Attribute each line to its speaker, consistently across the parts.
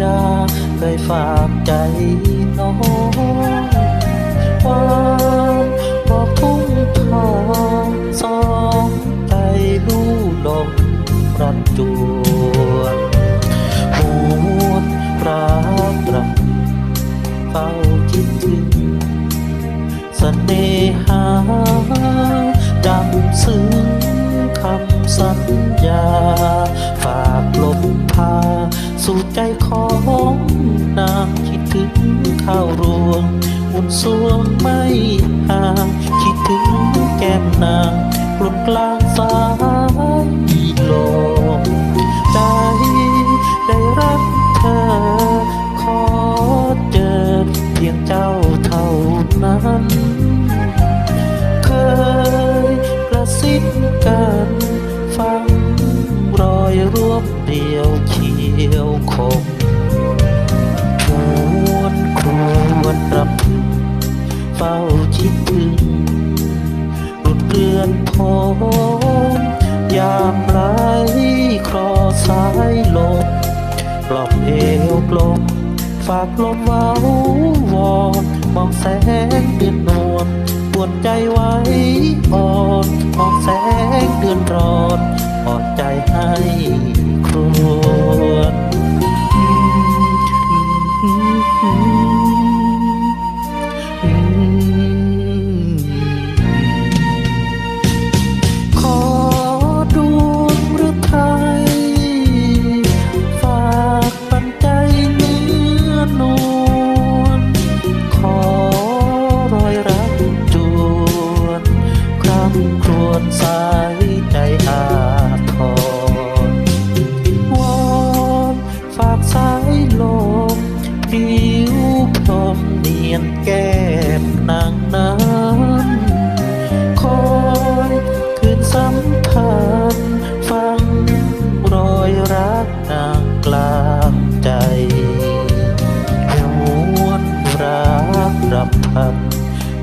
Speaker 1: ญาเคยฝากใจน้องควานบอกทุ่งทองสองใจลู่ลมรันจวนหวนรักรำเฝ้าคิดถึงเสน่หา ของนางคิดถึงข้าวรวงอุ่นสวงไม่ห่างคิดถึงแก้มนางกลุ่นกลางสายลมใจได้รักเธอ ขอเจอเพียงเจ้าเท่านั้น เคยกระซิบกันฟังรอยรวบเดียวเขียวคม เฝ้าคิดถึงรุ่นเรือนพมยามไหลคลอสายลมปลอบเอวกลมฝากลมเว้าวอนมองแสงเดือนนวลปวดใจไว้อ่อนมองแสงเดือนร้อนอ่อนใจให้ วพรมเนียนแก้มนางนั้นคอยคืนสัมพันธ์ฟังรอยรักนางกลางใจหวนรักรับพัน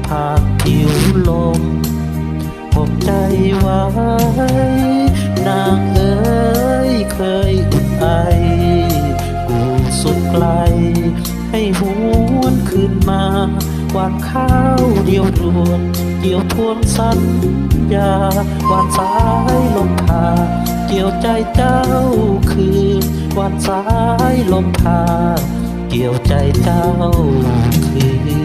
Speaker 1: ผ่านผิวลมผมใจไว้นางเอ๋ยเคยอุ่นไอกูสุดไกล ให้หวนคืนมากวานข้าวเดียวรวนเกี่ยวทวนสัญญาวานสายลมพาเกี่ยวใจเจ้าคืนวานสายลมพาเกี่ยวใจเจ้าคืน